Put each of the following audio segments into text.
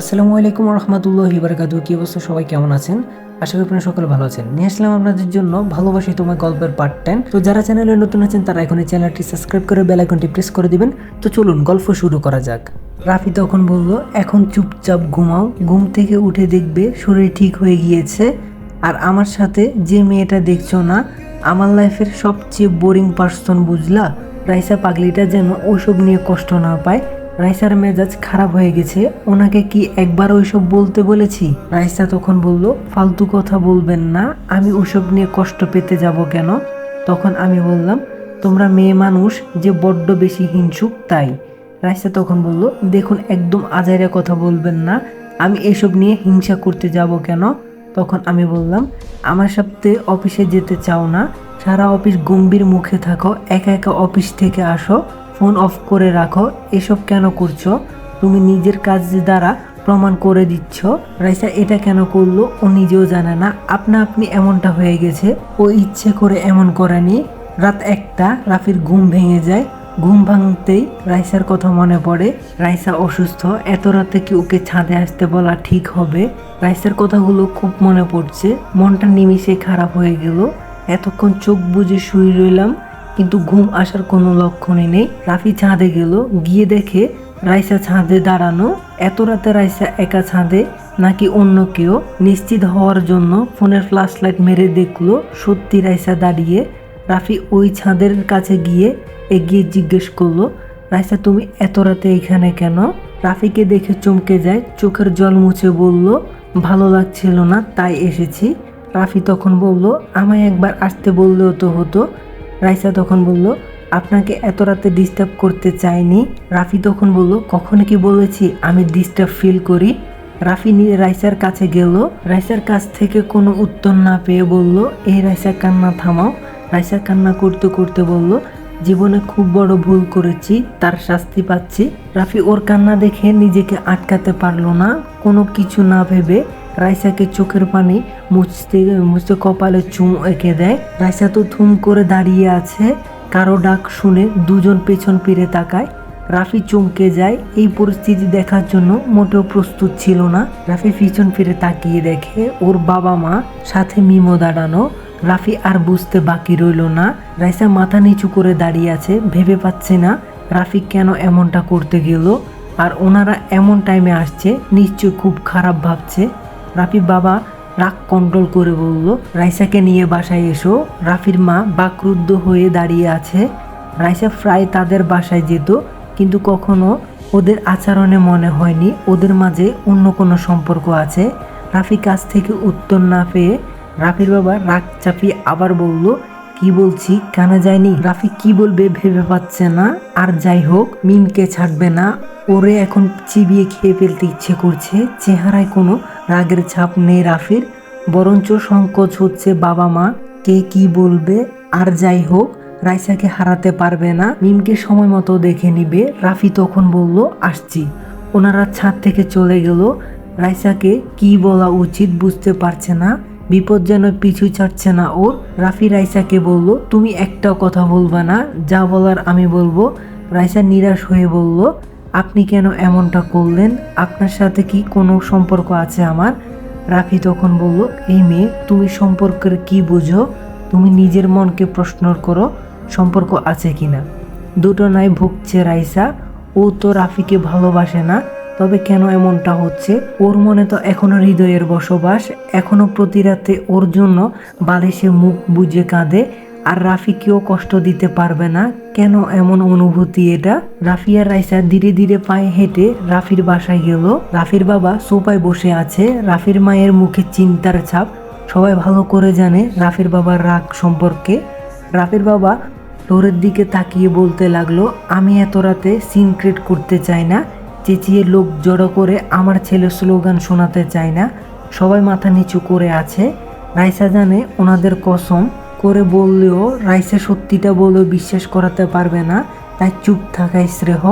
আসসালামু আলাইকুম রহমতুল্লাহি বারকাতু কি অবস্থা? সবাই কেমন আছেন? আশা করি আপনারা সকলে ভালো আছেন। নিয়ে আসলাম আপনাদের জন্য ভালোবাসি তোমার গল্পের পার্ট টেন তো যারা চ্যানেলে নতুন আছেন, তারা এখন এই চ্যানেলটি সাবস্ক্রাইব করে বেল আইকনটি প্রেস করে দিবেন। তো চলুন, গল্প শুরু করা যাক। রাফি তখন বলল, এখন চুপচাপ ঘুমাও। ঘুম থেকে উঠে দেখবে শরীর ঠিক হয়ে গিয়েছে। আর আমার সাথে যে মেয়েটা দেখছ না, আমার লাইফের সবচেয়ে বোরিং পার্সন বুঝলা? রাইসা পাগলিটা যেন ওসব নিয়ে কষ্ট না পায়। রাইসার মেজাজ খারাপ হয়ে গেছে। ওনাকে কি একবার ওইসব বলতে বলেছি? রাইসা তখন বলল, ফালতু কথা বলবেন না, আমি ওসব নিয়ে কষ্ট পেতে যাব কেন? তখন আমি বললাম, তোমরা মেয়ে মানুষ, যে বড্ড বেশি হিংসুক, তাই। রাইসা তখন বলল, দেখুন, একদম আজাইরা কথা বলবেন না, আমি এসব নিয়ে হিংসা করতে যাব কেন? তখন আমি বললাম, আমার সাথে অফিসে যেতে চাও না, সারা অফিস গম্ভীর মুখে থাকো, একা একা অফিস থেকে আসো। ফোন অফ করে রাখো, এসব কেন করছ? তুমি নিজের কাজ দ্বারা প্রমাণ করে দিচ্ছ। রাইসা, এটা কেন করল? ও নিজেও জানে না। আপনা আপনি এমনটা হয়ে গেছে। ও ইচ্ছে করে এমন করেনি রাত একটা, রাফির ঘুম ভেঙে যায়। ঘুম ভাঙতেই রাইসার কথা মনে পড়ে, রাইসা অসুস্থ। এত রাতে কি ওকে ছাদে আসতে বলা ঠিক হবে? রাইসার কথাগুলো খুব মনে পড়ছে। মনটা নিমিষে খারাপ হয়ে গেল। এতক্ষণ চোখ বুজে শুয়ে রইলাম। কিন্তু ঘুম আসার কোনো লক্ষণই নেই। রাফি ছাদে গেল, গিয়ে দেখে রাইসা ছাদে দাঁড়ানো। এত রাতে রাইসা একা ছাদে, নাকি অন্য কেউ? নিশ্চিত হওয়ার জন্য ফোনের ফ্ল্যাশ লাইট মেরে দেখল সত্যি রাইসা দাঁড়িয়ে। রাফি ওই ছাদের কাছে গিয়ে এগিয়ে জিজ্ঞেস করল, রাইসা, তুমি এত রাতে এখানে কেন? রাফিকে দেখে চমকে যায়, চোখের জল মুছে বলল, ভালো লাগছিল না, তাই এসেছি। রাফি তখন বলল, আমায় একবার আসতে বললেও তো হতো। রাইসা তখন বলল, আপনাকে এত রাতে ডিস্টার্ব করতে চাইনি? রাফি তখন বলল, কখন কি বলেছি আমি ডিস্টার্ব ফিল করি? রাফি নিয়ে রাইসার কাছে গেল। রাইসার কাছ থেকে কোনো উত্তর না পেয়ে বলল, এই রাইসা, কান্না থামাও। রাইসা কান্না করতে করতে বলল, জীবনে খুব বড় ভুল করেছি, তার শাস্তি পাচ্ছি। রাফি ওর কান্না দেখে নিজেকে আটকাতে পারল না, কোনো কিছু না ভেবে রাইসাকে চোখের পানি মুছতে মুছতে কপালে চুম এঁকে দেয়। রাইসা তো থুম করে দাঁড়িয়ে আছে, কারও ডাক শুনে দুজন পেছন ফিরে তাকায়। রাফি চমকে যায়, এই পরিস্থিতি দেখার জন্য মোটেও প্রস্তুত ছিল না। রাফি পিছন ফিরে তাকিয়ে দেখে ওর বাবা মা সাথে মিমো দাঁড়ানো। রাফি আর বুঝতে বাকি রইল না। রাইসা মাথা নিচু করে দাঁড়িয়ে আছে, ভেবে পাচ্ছে না রাফি কেন এমনটা করতে গেল। আর ওনারা এমন টাইমে আসছে নিশ্চয় খুব খারাপ ভাবছে। রাফির বাবা রাগ কন্ট্রোল করে বলল, রাইসাকে নিয়ে বাসায় এসো। রাফির মা বাকরুদ্ধ হয়ে দাঁড়িয়ে আছে। রাইসা প্রায় তাদের বাসায় যেত, কিন্তু কখনো ওদের আচরণে মনে হয়নি। ওদের মাঝে অন্য কোনো সম্পর্ক আছে। রাফি কাছ থেকে উত্তর না পেয়ে রাফির বাবা রাগ চাপিয়ে আবার বলল, কি বলছি? কানে যায়নি? রাফি কি বলবে ভেবে পাচ্ছে না। আর যাই হোক মিমকে ছাড়বে না। ওরে এখন চিবিয়ে খেয়ে ফেলতে ইচ্ছে করছে, চেহারায় কোনো রাগের ছাপ নেই রাফির, বরঞ্চ সংকোচ হচ্ছে বাবা মা। কে কি বলবে? আর যাই হোক, রাইসাকে হারাতে পারবে না। মিমকে সময় মতো দেখে নিবে। রাফি তখন বলল, আসছি। ওনারা ছাদ থেকে চলে গেল। রাইসাকে কি বলা উচিত বুঝতে পারছে না। বিপদ যেন পিছু ছাড়ছে না ওর। রাফি রাইসাকে বলল, তুমি একটা কথা বলবে না। যা বলার আমি বলব। রাইসা নিরাশ হয়ে বলল আপনি কেন এমনটা করলেন? আপনার সাথে কি কোনো সম্পর্ক আছে আমার? রাফি তখন বলল, এই মেয়ে, তুমি সম্পর্কের কি বুঝো? তুমি নিজের মনকে প্রশ্ন করো, সম্পর্ক আছে কি না দুটো নাই ভুগছে রাইসা। ও তো রাফিকে ভালোবাসে না, তবে কেন এমনটা হচ্ছে? ওর মনে তো এখনও হৃদয়ের বসবাস। এখনও প্রতি রাতে ওর জন্য বালিশে মুখ বুঝে কাঁদে। আর রাফিকেও কষ্ট দিতে পারবে না। কেন এমন অনুভূতি এটা? রাফি আর রাইসা ধীরে ধীরে পায়ে হেঁটে রাফির বাসায় গেল। রাফির বাবা সোফায় বসে আছে। রাফির মায়ের মুখে চিন্তার ছাপ। সবাই ভালো করে জানে রাফির বাবার রাগ সম্পর্কে। রাফির বাবা ফ্লোরের দিকে তাকিয়ে বলতে লাগল, আমি এত রাতে সিন ক্রিয়েট করতে চাই না। চেঁচিয়ে লোক জড়ো করে আমার ছেলে স্লোগান শোনাতে চাই না। সবাই মাথা নিচু করে আছে। রাইসা জানে ওনাদের কসম করে বললেও রাইসা সত্যিটা বলেও বিশ্বাস করাতে পারবে না। তাই চুপ থাকায় শ্রেহ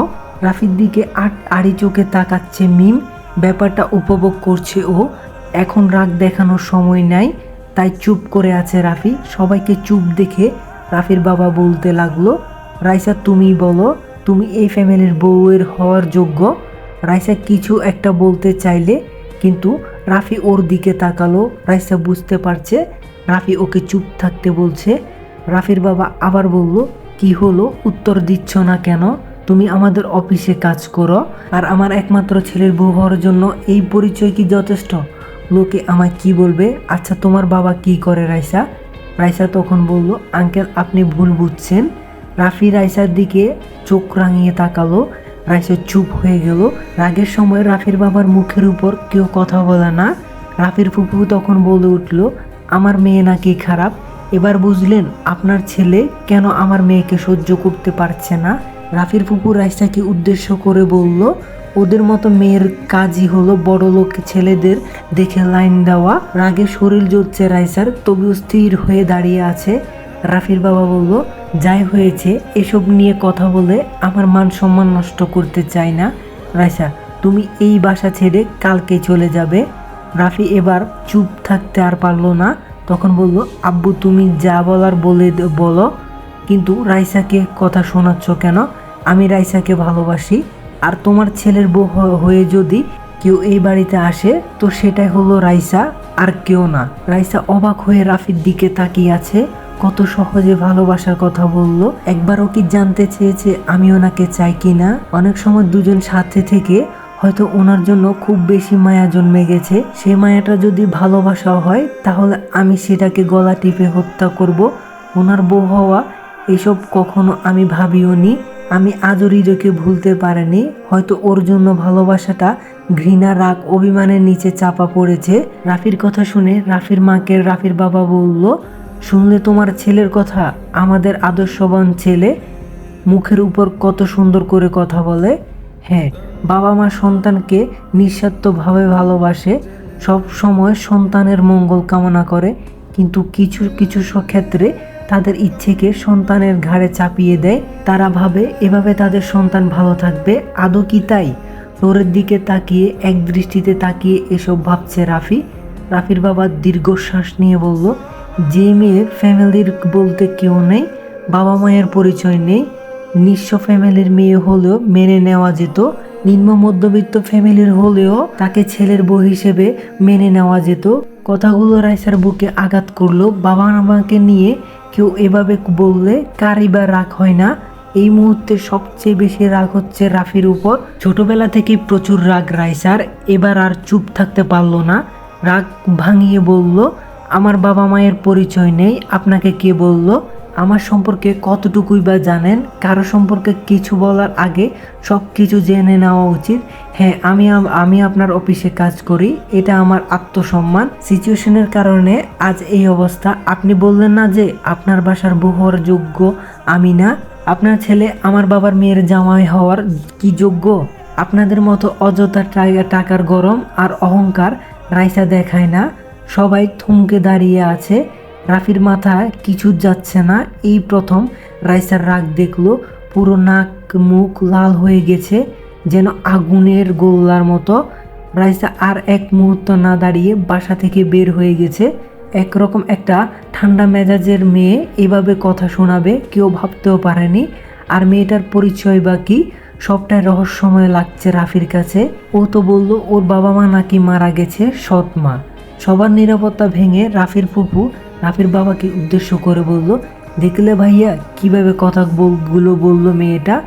রাফির দিকে আট আড়ি চোখে তাকাচ্ছে মিম। ব্যাপারটা উপভোগ করছে ও। এখন রাগ দেখানোর সময় নাই, তাই চুপ করে আছে রাফি। সবাইকে চুপ দেখে রাফির বাবা বলতে লাগল, রাইসা, তুমি বলো, তুমি এই ফ্যামিলির বউয়ের হওয়ার যোগ্য? রাইসা কিছু একটা বলতে চাইলে, কিন্তু রাফি ওর দিকে তাকালো। রাইসা বুঝতে পারছে রাফি ওকে চুপ থাকতে বলছে। রাফির বাবা আবার বলল, কি হলো? উত্তর দিচ্ছ না কেন? তুমি আমাদের অফিসে কাজ করো। আর আমার একমাত্র ছেলের বউ হওয়ার জন্য এই পরিচয় কি যথেষ্ট? লোকে আমায় কি বলবে? আচ্ছা তোমার বাবা কি করে রাইসা? রাইসা তখন বলল, আঙ্কেল, আপনি ভুল বুঝছেন। রাফি রাইসার দিকে চোখ রাঙিয়ে তাকালো। রাইসা চুপ হয়ে গেল। রাগের সময় রাফির বাবার মুখের উপর কেউ কথা বলে না। রাফির ফুপু তখন বলে উঠল আমার মেয়ে নাকি খারাপ? এবার বুঝলেন আপনার ছেলে কেন আমার মেয়েকে সহ্য করতে পারছে না? রাফির ফুপু রাইসাকে উদ্দেশ্য করে বলল, ওদের মতো মেয়ের কাজই হলো বড় লোক ছেলেদের দেখে লাইন দেওয়া। রাগে শরীর জ্বলছে রাইসার, তবুও স্থির হয়ে দাঁড়িয়ে আছে। রাফির বাবা বলল, যাই হয়েছে, এসব নিয়ে কথা বলে আমার মান সম্মান নষ্ট করতে চাই না। রাইসা, তুমি এই বাসা ছেড়ে কালকে চলে যাবে। রাফি এবার চুপ থাকতে আর পারল না। তখন বলল, আব্বু, তুমি যা বলার বলে বলো। কিন্তু রাইসাকে কথা শোনাচ্ছ কেন? আমি রাইসাকে ভালোবাসি। আর তোমার ছেলের বউ হয়ে যদি কেউ এই বাড়িতে আসে, তো সেটাই হলো রাইসা, আর কেউ না। রাইসা অবাক হয়ে রাফির দিকে তাকিয়ে আছে। কত সহজে ভালোবাসার কথা বলল। একবারও কি জানতে চেয়েছে, আমি ওনাকে চাই কি না? অনেক সময় দুজন সাথে থেকে হয়তো ওনার জন্য খুব বেশি মায়া জন্মে গেছে। সেই মায়াটা যদি ভালোবাসা হয়, তাহলে আমি সেটাকে গলা টিপে হত্যা করব। ওনার বউ হওয়া এসব কখনো আমি ভাবিও নি। আমি আজও হৃদয়কে ভুলতে পারিনি। হয়তো ওর জন্য ভালোবাসাটা ঘৃণা, রাগ, অভিমানের নিচে চাপা পড়েছে। রাফির কথা শুনে রাফির মাকে রাফির বাবা বলল, শুনলে তোমার ছেলের কথা, আমাদের আদর্শবান ছেলে, মুখের উপর কত সুন্দর করে কথা বলে। হ্যাঁ। বাবা মা সন্তানকে নিঃস্বার্থভাবে ভালোবাসে, সব সময় সন্তানের মঙ্গল কামনা করে, কিন্তু কিছু কিছু ক্ষেত্রে তাদের ইচ্ছেকে সন্তানের ঘাড়ে চাপিয়ে দেয়। তারা ভাবে, এভাবে তাদের সন্তান ভালো থাকবে, আদৌ কি তাই? ফ্লোরের দিকে তাকিয়ে, এক দৃষ্টিতে তাকিয়ে এসব ভাবছে রাফি। রাফির বাবা দীর্ঘশ্বাস নিয়ে বলল, যে মেয়ের ফ্যামিলির বলতে কেউ নেই বাবা মায়ের পরিচয় নেই, নিঃস্ব ফ্যামিলির মেয়ে হলেও মেনে নেওয়া যেত। নিম্ন মধ্যবিত্ত ফ্যামিলির হলেও তাকে ছেলের বউ হিসেবে মেনে নেওয়া যেত। কথাগুলো রাইসার বুকে আঘাত করল। বাবা আমাকে নিয়ে কেউ এভাবে বললে কারই বা রাগ হয় না। এই মুহূর্তে সবচেয়ে বেশি রাগ হচ্ছে রাফির উপর। ছোটবেলা থেকেই প্রচুর রাগ রাইসার। এবার আর চুপ থাকতে পারল না। রাগ ভাঙিয়ে বলল, আমার বাবা মায়ের পরিচয় নেই। আপনাকে কে বলল? আমার সম্পর্কে কতটুকুই বা জানেন? কারও সম্পর্কে কিছু বলার আগে সব কিছু জেনে নেওয়া উচিত। হ্যাঁ আমি আমি আপনার অফিসে কাজ করি। এটা আমার আত্মসম্মান। সিচুয়েশনের কারণে আজ এই অবস্থা। আপনি বললেন না যে আপনার বাসার বউ হওয়ার যোগ্য। আমি না। আপনার ছেলে আমার বাবার মেয়ের জামাই হওয়ার কি যোগ্য? আপনাদের মতো অযথা টাকা- টাকার গরম আর অহংকার রাইসা দেখায় না। সবাই থমকে দাঁড়িয়ে আছে। রাফির মাথায় কিছু যাচ্ছে না। এই প্রথম রাইসার রাগ দেখল, পুরো নাক মুখ লাল হয়ে গেছে, যেন আগুনের গোল্লার মতো। রাইসা আর এক মুহূর্ত না দাঁড়িয়ে বাসা থেকে বের হয়ে গেছে। একরকম একটা ঠান্ডা মেজাজের মেয়ে এভাবে কথা শোনাবে কেউ ভাবতেও পারেনি। আর মেয়েটার পরিচয় বা কি, সবটাই রহস্যময় লাগছে রাফির কাছে। ও তো বলল, ওর বাবা মা নাকি মারা গেছে, সৎ মা। সবার নিরাপত্তা ভেঙে রাফির ফুপু রাফির বাবাকে উদ্দেশ্য করে বলল, দেখলে ভাইয়া, কীভাবে কথাগুলো বলল মেয়েটা?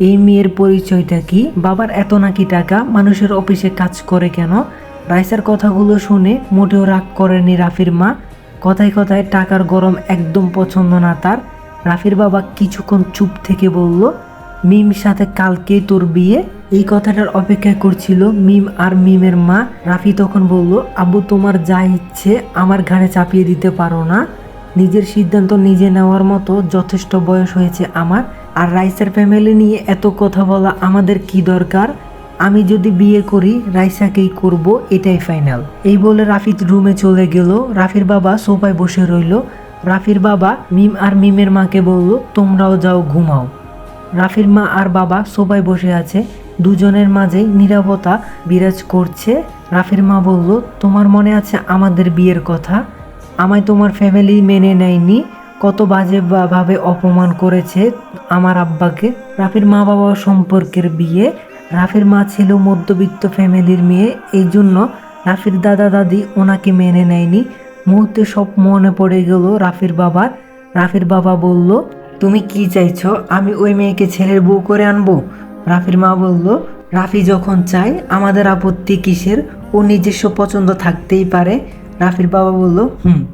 এই মেয়ের পরিচয়টা কি? বাবার এত নাকি টাকা? মানুষের অফিসে কাজ করে কেন? রাইসার কথাগুলো শুনে মোটেও রাগ করেনি রাফির মা। কথায় কথায় টাকার গরম একদম পছন্দ না তার। রাফির বাবা কিছুক্ষণ চুপ থেকে বলল, মিম, সাথে কালকেই তোর বিয়ে? এই কথাটার অপেক্ষা করছিল মিম আর মিমের মা। রাফি তখন বলল, আব্বু, তোমার যা ইচ্ছে আমার ঘাড়ে চাপিয়ে দিতে পারো না। নিজের সিদ্ধান্ত নিজে নেওয়ার মতো যথেষ্ট বয়স হয়েছে আমার। আর রাইসার ফ্যামিলি নিয়ে এত কথা বলা আমাদের কি দরকার? আমি যদি বিয়ে করি, রাইসাকেই করব, এটাই ফাইনাল। এই বলে রাফি রুমে চলে গেল। রাফির বাবা সোফায় বসে রইল। রাফির বাবা মিম আর মিমের মাকে বলল, তোমরাও যাও, ঘুমাও। রাফির মা আর বাবা সবাই বসে আছে। দুজনের মাঝে নীরবতা বিরাজ করছে। রাফির মা বলল, তোমার মনে আছে আমাদের বিয়ের কথা? আমায় তোমার ফ্যামিলি মেনে নেয়নি। কত বাজে ভাবে অপমান করেছে আমার আব্বাকে। রাফির মা বাবা সম্পর্কের বিয়ে। রাফির মা ছিল মধ্যবিত্ত ফ্যামিলির মেয়ে। এই জন্য রাফির দাদা দাদি ওনাকে মেনে নেয়নি। মুহূর্তে সব মনে পড়ে গেল রাফির বাবার। রাফির বাবা বলল, তুমি কি চাইছো? আমি ওই মেয়েকে ছেলের বউ করে আনব? রাফির মা বলল, রাফি যখন চায়, আমাদের আপত্তি কিসের? ও নিজস্ব পছন্দ থাকতেই পারে। রাফির বাবা বলল, হুম।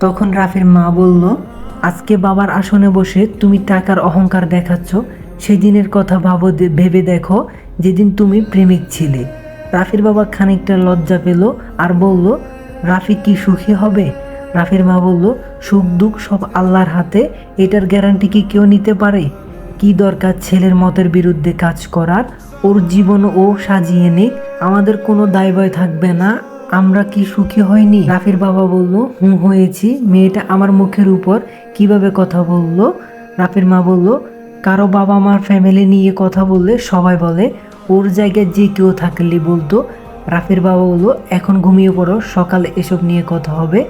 তখন রাফির মা বলল, আজকে বাবার আসনে বসে তুমি টাকার অহংকার দেখাচ্ছ। সেই দিনের কথা ভাবো ভেবে দেখো, যেদিন তুমি প্রেমিক ছিলে। রাফির বাবা খানিকটা লজ্জা পেল আর বলল, রাফি কি সুখী হবে? রাফির মা বলল, সুখ দুঃখ সব আল্লাহর হাতে। এটার গ্যারান্টি কি কেউ নিতে পারে? কি দরকার ছেলের মতের বিরুদ্ধে কাজ করার? ওর জীবন ও সাজিয়ে নিক। আমাদের কোনো দায়ভয় থাকবে না। আমরা কি সুখী হয়নি রাফির বাবা বলল হুম হয়েছি। মেয়েটা আমার মুখের উপর কীভাবে কথা বলল? রাফির মা বলল, কারও বাবা মার ফ্যামিলি নিয়ে কথা বললে সবাই বলে, ওর জায়গায় যে কেউ থাকলে বলতো। রাফির বাবা বলল, এখন ঘুমিয়ে পড়ো, সকালে এসব নিয়ে কথা হবে।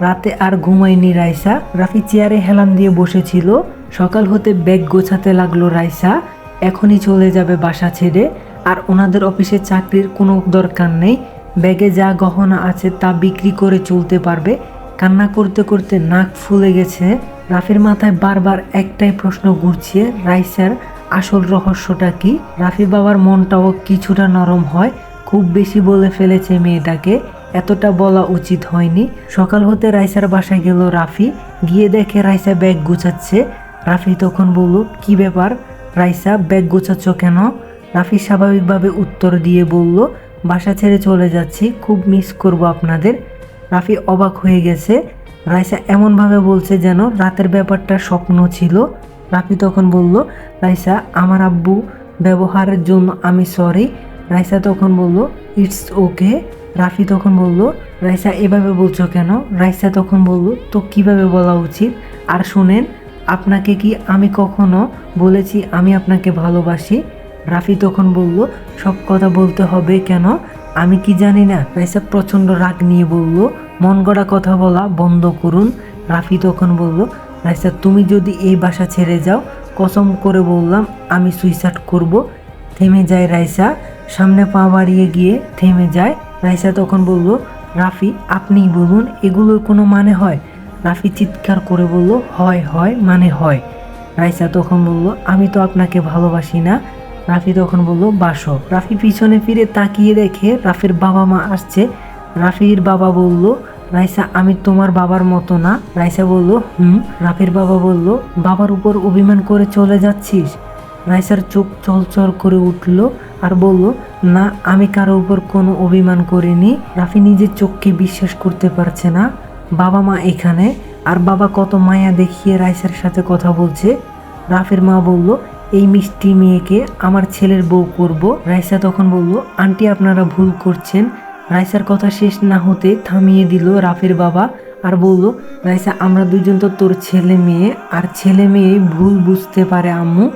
রাতে আর ঘুমায়নি রাইসা। রাফি চেয়ারে হেলান দিয়ে বসেছিল। সকাল হতে ব্যাগ গোছাতে লাগল রাইসা। এখনই চলে যাবে বাসা ছেড়ে। আর ওনাদের অফিসে চাকরির কোনো দরকার নেই। ব্যাগে যা গহনা আছে তা বিক্রি করে চলতে পারবে। কান্না করতে করতে নাক ফুলে গেছে। রাফির মাথায় বারবার একটাই প্রশ্ন ঘুরছে, রাইসার আসল রহস্যটা কি? রাফি বাবার মনটাও কিছুটা নরম হয়। খুব বেশি বলে ফেলেছে মেয়েটাকে। এতটা বলা উচিত হয়নি। সকাল হতে রাইসার বাসায় গেল রাফি। গিয়ে দেখে রাইসা ব্যাগ গুছাচ্ছে। রাফি তখন বলল, কি ব্যাপার? রাইসা, ব্যাগ গোছাচ্ছ কেন? রাফি স্বাভাবিকভাবে উত্তর দিয়ে বলল, বাসা ছেড়ে চলে যাচ্ছি, খুব মিস করব আপনাদের। রাফি অবাক হয়ে গেছে। রাইসা এমনভাবে বলছে যেন রাতের ব্যাপারটা স্বপ্ন ছিল। রাফি তখন বলল, রাইসা, আমার আব্বু ব্যবহারের জন্য আমি সরি রাইসা তখন বলল ইটস ওকে রাফি তখন বলল, রাইসা, এভাবে বলছো কেন? রাইসা তখন বলল, তো কীভাবে বলা উচিত? আর শুনেন আপনাকে কি আমি কখনো বলেছি আমি আপনাকে ভালোবাসি? রাফি তখন বলল, সব কথা বলতে হবে কেন? আমি কি জানি না। রাইসা প্রচণ্ড রাগ নিয়ে বলল, মন গড়া কথা বলা বন্ধ করুন। রাফি তখন বলল, রাইসা, তুমি যদি এই বাসা ছেড়ে যাও, কসম করে বললাম, আমি সুইসাইড করব। থেমে যায় রাইসা। সামনে পা বাড়িয়ে গিয়ে থেমে যায়। রাইসা তখন বলল, রাফি, আপনিই বলুন, এগুলোর কোনো মানে হয়? রাফি চিৎকার করে বলল, হয় হয় মানে হয়। রাইসা তখন বলল, আমি তো আপনাকে ভালোবাসি না। রাফি তখন বলল, বাসো। রাফি পিছনে ফিরে তাকিয়ে দেখে রাফির বাবা মা আসছে। রাফির বাবা বলল, রাইসা, আমি তোমার বাবার মতো না। রাইসা বলল, হুম। রাফির বাবা বলল, বাবার উপর অভিমান করে চলে যাচ্ছিস? রাইসার চোখ চলচল করে উঠল আর বলল, না, আমি কারও উপর কোনো অভিমান করিনি। রাফি নিজের চোখকে বিশ্বাস করতে পারছে না। বাবা মা এখানে, আর বাবা কত মায়া দেখিয়ে রাইসার সাথে কথা বলছে। রাফের মা বলল, এই মিষ্টি মেয়েকে আমার ছেলের বউ করব। রাইসা তখন বলল, আন্টি, আপনারা ভুল করছেন। রাইসার কথা শেষ না হতে থামিয়ে দিল রাফের বাবা, আর বলল, রাইসা, আমরা দুজন তো তোর ছেলে মেয়ে, আর ছেলে মেয়ে ভুল বুঝতে পারে, আম্মু।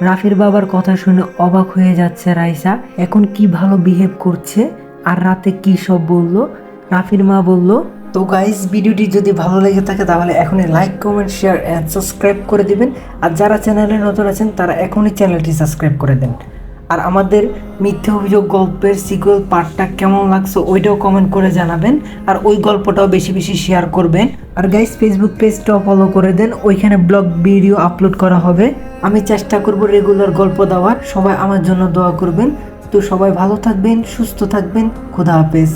রাফির বাবার কথা শুনে অবাক হয়ে যাচ্ছে রাইসা, এখন কি ভালো বিহেভ করছে? আর রাতে কি সব বলল? রাফির মা বলল তো গাইস ভিডিওটি যদি ভালো লেগে থাকে তাহলে এখনই like comment share and subscribe করে দিবেন। আর যারা চ্যানেলে নতুন আছেন, তারা এখনই চ্যানেলটি সাবস্ক্রাইব করে দেন। আর আমাদের মিথ্যে অভিযোগ, গল্পের সিকুয়েল পার্টটা কেমন লাগছে ওইটাও কমেন্ট করে জানাবেন। আর ওই গল্পটাও বেশি বেশি শেয়ার করবেন। আর গাইস ফেসবুক পেজটাও ফলো করে দেন। ওইখানে ব্লগ ভিডিও আপলোড করা হবে। আমি চেষ্টা করব রেগুলার গল্প দেওয়ার। সবাই আমার জন্য দোয়া করবেন। তো সবাই ভালো থাকবেন, সুস্থ থাকবেন। খুদা হাফেজ।